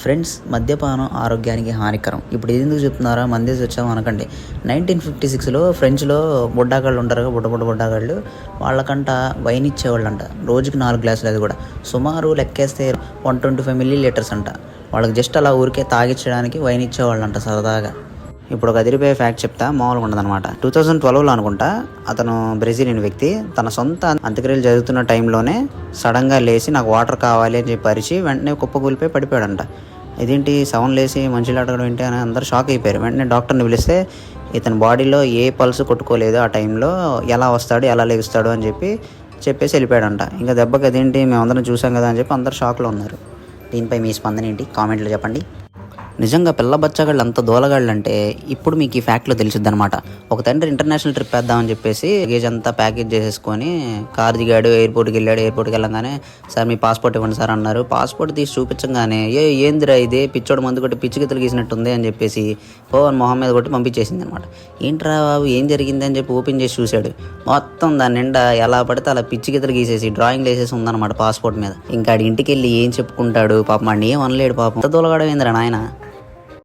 Friends మద్యపానం ఆరోగ్యానికి హానికరం. ఇప్పుడు ఇది ఎందుకు చెప్తున్నారా? మందేసి వచ్చాము అనకండి. నైన్టీన్ ఫిఫ్టీ సిక్స్లో ఫ్రెంచ్లో బుడ్డాగాళ్ళు ఉంటారు బుడ్డ బుడ్డ బుడ్డాగాళ్ళు. వాళ్ళకంట వైన్ ఇచ్చేవాళ్ళంట. రోజుకి నాలుగు గ్లాసులు అది కూడా. సుమారు లెక్కేస్తే one twenty five millilitres అంట. వాళ్ళకి జస్ట్ అలా ఊరికే తాగించడానికి వైన్ ఇచ్చేవాళ్ళంట సరదాగా. ఇప్పుడు ఒక అదిరిపోయే ఫ్యాక్ట్ చెప్తా. మామూలుగా ఉండదన్నమాట. టూ థౌజండ్ ట్వెల్వ్లో అనుకుంటా అతను బ్రెజిలియన్ వ్యక్తి తన సొంత అంత్యక్రియలు జరుగుతున్న టైంలోనే సడన్గా లేచి నాకు వాటర్ కావాలి అని చెప్పి అరిచి వెంటనే కుప్పకూలిపోయి పడిపోయాడంట. ఇదేంటి సౌండ్ లేసి మనుషులు అడగడం ఏంటి అని అందరూ షాక్ అయిపోయారు. వెంటనే డాక్టర్ని పిలిస్తే ఇతని బాడీలో ఏ పల్స్ కొట్టుకోలేదు ఆ టైంలో ఎలా వస్తాడు ఎలా లెగుస్తాడు అని చెప్పి చెప్పేసి వెళ్ళిపోయాడంట. ఇంకా దెబ్బకి అదేంటి మేమందరం చూసాం కదా అని చెప్పి అందరూ షాక్లో ఉన్నారు. దీనిపై మీ స్పందన ఏంటి? కామెంట్లో చెప్పండి. నిజంగా పిల్ల బచ్చగాళ్ళు అంత దూలగాళ్ళు అంటే ఇప్పుడు మీకు ఈ ఫ్యాక్ట్లో తెలిసిద్ది అనమాట ఒక తండ్రి ఇంటర్నేషనల్ ట్రిప్ వేద్దామని చెప్పేసి లగేజ్ అంతా ప్యాకేజ్ చేసేసుకొని కార్ దిగాడు ఎయిర్పోర్ట్కి వెళ్ళాడు ఎయిర్పోర్ట్కి వెళ్ళగానే సార్ మీ పాస్పోర్ట్ ఇవ్వండి సార్ అన్నారు. పాస్పోర్ట్ తీసి చూపించగానే ఏ ఏందిరా ఇది? పిచ్చోడు మందు కొట్టి పిచ్చి గీసినట్టుంది అని చెప్పేసి పవన్ మొహం మీద కొట్టి పంపించేసింది అనమాట ఏంట్రా బాబు ఏం జరిగింది అని చెప్పి ఓపెన్ చేసి చూశాడు. మొత్తం దాని నిండా ఎలా పడితే అలా పిచ్చి గిత్తలు గీసేసి డ్రాయింగ్ వేసేసి ఉందన్నమాట పాస్పోర్ట్ మీద. ఇంకా ఆడి ఇంటికి వెళ్ళి ఏం చెప్పుకుంటాడు? పాపం వాడిని ఏం అనలేడు పాపం. అంత దూలగాడం ఏందిరా నాయన?